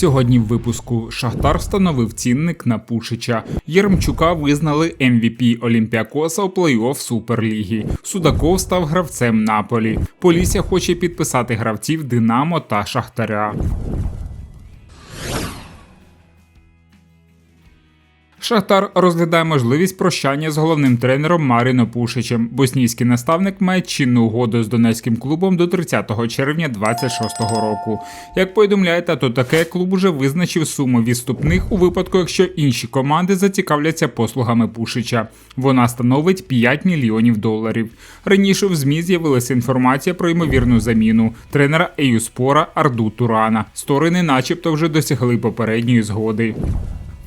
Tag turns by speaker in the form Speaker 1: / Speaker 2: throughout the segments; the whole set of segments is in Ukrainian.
Speaker 1: Сьогодні в випуску Шахтар встановив цінник на Пушича. Єремчука визнали MVP Олімпіакоса у плей-офф Суперліги. Судаков став гравцем Наполі. Полісся хоче підписати гравців Динамо та Шахтаря. Шахтар розглядає можливість прощання з головним тренером Маріно Пушичем. Боснійський наставник має чинну угоду з донецьким клубом до 30 червня 26 року. Як повідомляє тато таке, клуб уже визначив суму відступних у випадку, якщо інші команди зацікавляться послугами Пушича. Вона становить 5 мільйонів доларів. Раніше в ЗМІ з'явилася інформація про ймовірну заміну тренера Еюспора Арду Турана. Сторони, начебто, вже досягли попередньої згоди.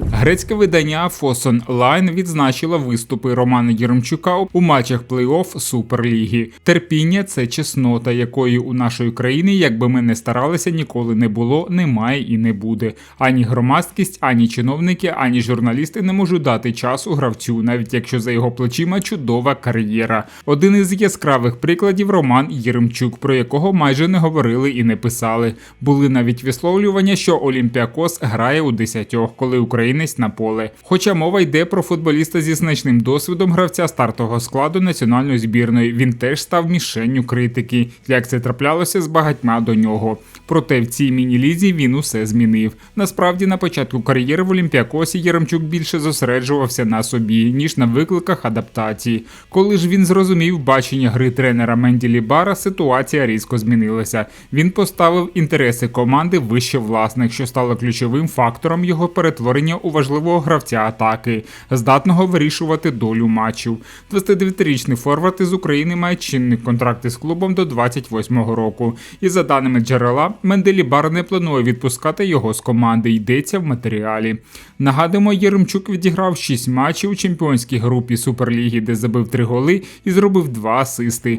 Speaker 1: Грецьке видання Фосон Лайн відзначило виступи Романа Єремчука у матчах плей-офф Суперліги. Терпіння це чеснота, якої у нашої країни, якби ми не старалися, ніколи не було, немає і не буде. Ані громадськість, ані чиновники, ані журналісти не можуть дати часу гравцю, навіть якщо за його плечима чудова кар'єра. Один із яскравих прикладів Роман Єремчук, про якого майже не говорили і не писали. Були навіть висловлювання, що Олімпіакос грає у десятьох, коли українець на поле. Хоча мова йде про футболіста зі значним досвідом гравця стартового складу національної збірної, він теж став мішенню критики, як це траплялося з багатьма до нього. Проте в цій міні-лізі він усе змінив. Насправді, на початку кар'єри в Олімпіакосі Єремчук більше зосереджувався на собі, ніж на викликах адаптації. Коли ж він зрозумів бачення гри тренера Менділі Бара, ситуація різко змінилася. Він поставив інтереси команди вище власних, що стало ключовим фактором його перетворення у важливого гравця атаки, здатного вирішувати долю матчів. 29-річний форвард із України має чинний контракт із клубом до 28-го року. І за даними джерела, Менделібар не планує відпускати його з команди. Йдеться в матеріалі. Нагадуємо, Єремчук відіграв 6 матчів у чемпіонській групі Суперліги, де забив 3 голи і зробив 2 асисти.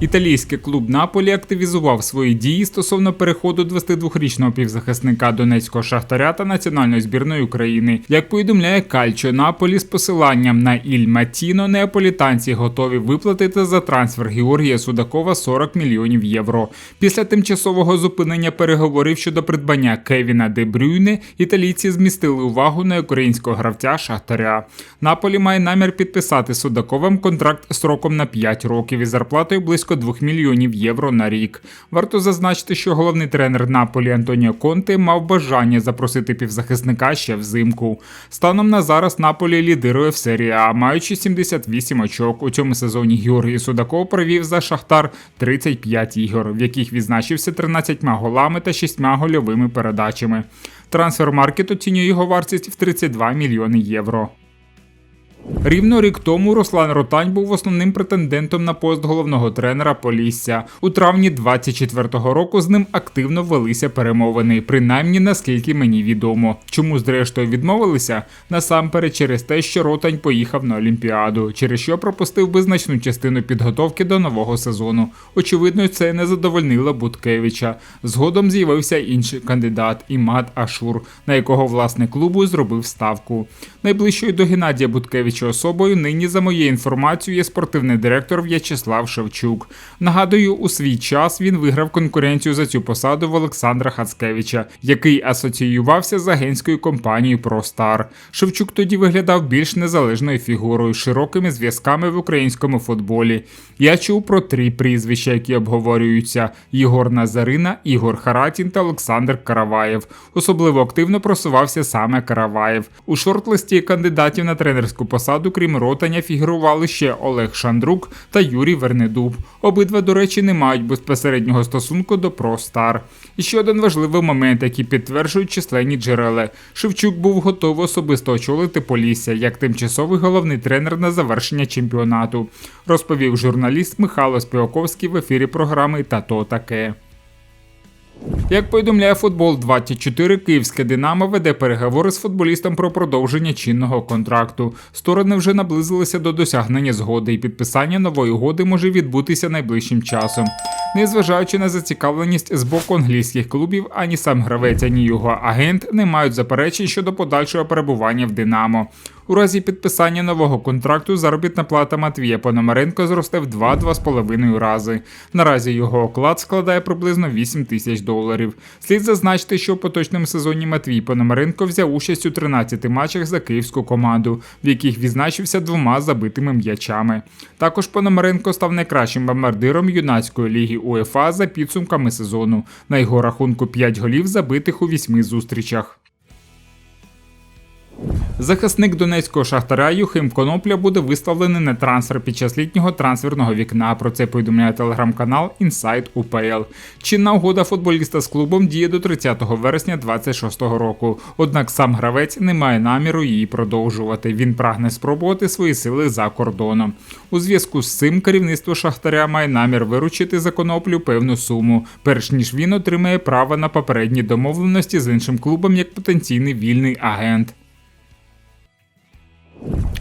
Speaker 1: Італійський клуб Наполі активізував свої дії стосовно переходу 22-річного півзахисника донецького шахтаря та національної збірної України. Як повідомляє Кальчо Наполі з посиланням на Іль Матіно, неаполітанці готові виплатити за трансфер Георгія Судакова 40 мільйонів євро. Після тимчасового зупинення переговорів щодо придбання Кевіна Де Брюйне італійці змістили увагу на українського гравця Шахтаря. Наполі має намір підписати Судаковим контракт сроком на 5 років із зарплатою близько 2 мільйонів євро на рік. Варто зазначити, що головний тренер Наполі Антоніо Конте мав бажання запросити півзахисника ще взимку. Станом на зараз Наполі лідирує в серії А, маючи 78 очок. У цьому сезоні Георгій Судаков провів за Шахтар 35 ігор, в яких відзначився 13 голами та 6 гольовими передачами. Трансфер-маркет оцінює його вартість в 32 мільйони євро. Рівно рік тому Руслан Ротань був основним претендентом на пост головного тренера Полісся. У травні 24-го року з ним активно велися перемовини, принаймні наскільки мені відомо. Чому зрештою відмовилися? Насамперед через те, що Ротань поїхав на Олімпіаду, через що пропустив би значну частину підготовки до нового сезону. Очевидно, це не задовольнило Буткевича. Згодом з'явився інший кандидат Імад Ашур, на якого власник клубу зробив ставку. Найближчою до Геннадія Буткевича особою нині, за моєю інформацією, є спортивний директор В'ячеслав Шевчук. Нагадую, у свій час він виграв конкуренцію за цю посаду в Олександра Хацкевича, який асоціювався з агентською компанією ProStar. Шевчук тоді виглядав більш незалежною фігурою, широкими зв'язками в українському футболі. Я чув про три прізвища, які обговорюються: Єгор Назарина, Ігор Харатін та Олександр Караваєв. Особливо активно просувався саме Караваєв. У шорт-листі кандидатів на тренерську посаду посаду, крім ротаня, фігурували ще Олег Шандрук та Юрій Вернедуб. Обидва, до речі, не мають безпосереднього стосунку до Простар. І ще один важливий момент, який підтверджують численні джерела. Шевчук був готовий особисто очолити Полісся як тимчасовий головний тренер на завершення чемпіонату, розповів журналіст Михайло Співаковський в ефірі програми Та то таке. Як повідомляє футбол 24 київське Динамо веде переговори з футболістом про продовження чинного контракту. Сторони вже наблизилися до досягнення згоди, і підписання нової угоди може відбутися найближчим часом. Незважаючи на зацікавленість з боку англійських клубів, ані сам гравець, ані його агент не мають заперечень щодо подальшого перебування в Динамо. У разі підписання нового контракту заробітна плата Матвія Пономаренко зросте в 2-2,5 рази. Наразі його оклад складає приблизно 8 тисяч доларів. Слід зазначити, що в поточному сезоні Матвій Пономаренко взяв участь у 13 матчах за київську команду, в яких відзначився двома забитими м'ячами. Також Пономаренко став найкращим бомбардиром юнацької ліги УЕФА за підсумками сезону. На його рахунку 5 голів забитих у 8 зустрічах. Захисник донецького шахтаря Юхим Конопля буде виставлений на трансфер під час літнього трансферного вікна. Про це повідомляє телеграм-канал Inside UPL. Чинна угода футболіста з клубом діє до 30 вересня 2026 року. Однак сам гравець не має наміру її продовжувати. Він прагне спробувати свої сили за кордоном. У зв'язку з цим керівництво шахтаря має намір виручити за коноплю певну суму, перш ніж він отримає право на попередні домовленості з іншим клубом як потенційний вільний агент.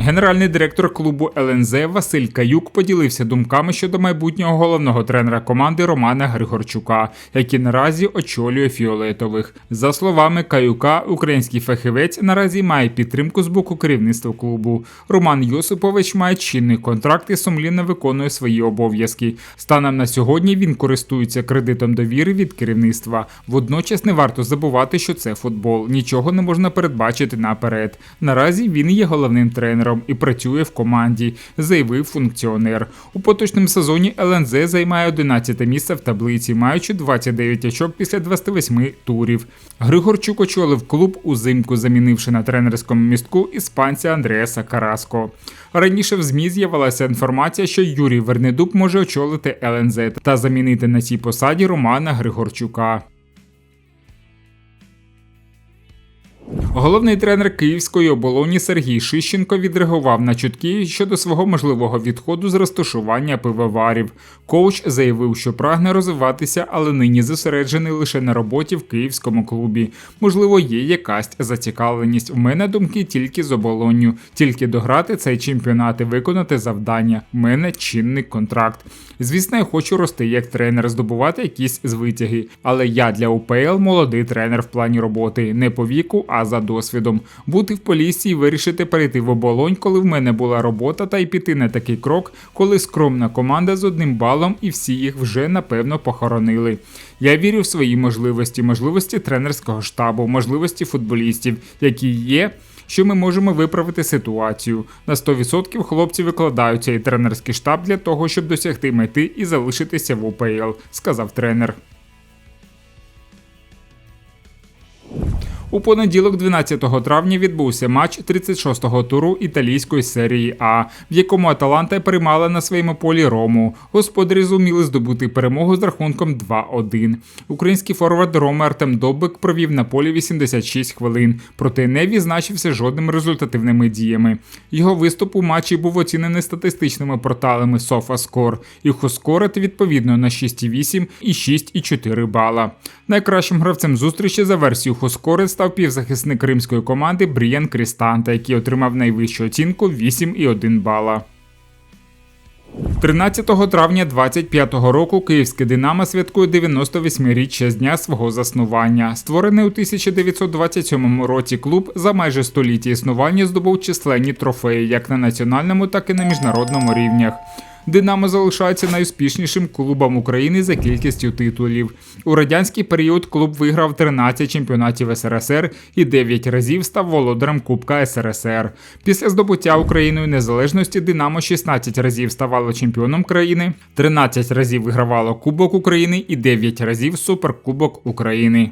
Speaker 1: Генеральний директор клубу ЛНЗ Василь Каюк поділився думками щодо майбутнього головного тренера команди Романа Григорчука, який наразі очолює фіолетових. За словами Каюка, український фахівець наразі має підтримку з боку керівництва клубу. Роман Йосипович має чинний контракт і сумлінно виконує свої обов'язки. Станом на сьогодні він користується кредитом довіри від керівництва. Водночас не варто забувати, що це футбол. Нічого не можна передбачити наперед. Наразі він є головним тренером і працює в команді, заявив функціонер. У поточному сезоні ЛНЗ займає 11 місце в таблиці, маючи 29 очок після 28 турів. Григорчук очолив клуб узимку, замінивши на тренерському містку іспанця Андреаса Караско. Раніше в ЗМІ з'явилася інформація, що Юрій Вернедуб може очолити ЛНЗ та замінити на цій посаді Романа Григорчука. Головний тренер київської оболоні Сергій Шищенко відреагував на чутки щодо свого можливого відходу з розташування пивоварів. Коуч заявив, що прагне розвиватися, але нині зосереджений лише на роботі в київському клубі. Можливо, є якась зацікавленість. У мене думки тільки з оболонню, тільки дограти цей чемпіонат і виконати завдання. У мене чинний контракт. Звісно, я хочу рости як тренер, здобувати якісь звитяги. Але я для УПЛ молодий тренер в плані роботи, не по віку, а за досвідом. Бути в полісі і вирішити перейти в оболонь, коли в мене була робота, та й піти на такий крок, коли скромна команда з одним балом і всі їх вже напевно похоронили. Я вірю в свої можливості, можливості тренерського штабу, можливості футболістів, які є. Що ми можемо виправити ситуацію на 100% хлопці викладають цей тренерський штаб для того, щоб досягти мети і залишитися в УПЛ, сказав тренер. У понеділок, 12 травня, відбувся матч 36-го туру італійської серії А, в якому Аталанта приймала на своєму полі Рому. Господарі зуміли здобути перемогу з рахунком 2-1. Український форвард Роми Артем Довбик провів на полі 86 хвилин, проте не відзначився жодними результативними діями. Його виступ у матчі був оцінений статистичними порталами SofaScore і Хоскорет відповідно на 6,8 і 6,4 бала. Найкращим гравцем зустрічі за версією Хоскорет став півзахисник римської команди Брієн Крістанта, який отримав найвищу оцінку 8,1 бала. 13 травня 25-го року Київське Динамо святкує 98-річчя з дня свого заснування. Створений у 1927 році клуб за майже століття існування здобув численні трофеї як на національному, так і на міжнародному рівнях. Динамо залишається найуспішнішим клубом України за кількістю титулів. У радянський період клуб виграв 13 чемпіонатів СРСР і 9 разів став володарем Кубка СРСР. Після здобуття Україною незалежності Динамо 16 разів ставало чемпіоном країни, 13 разів вигравало Кубок України і 9 разів Суперкубок України.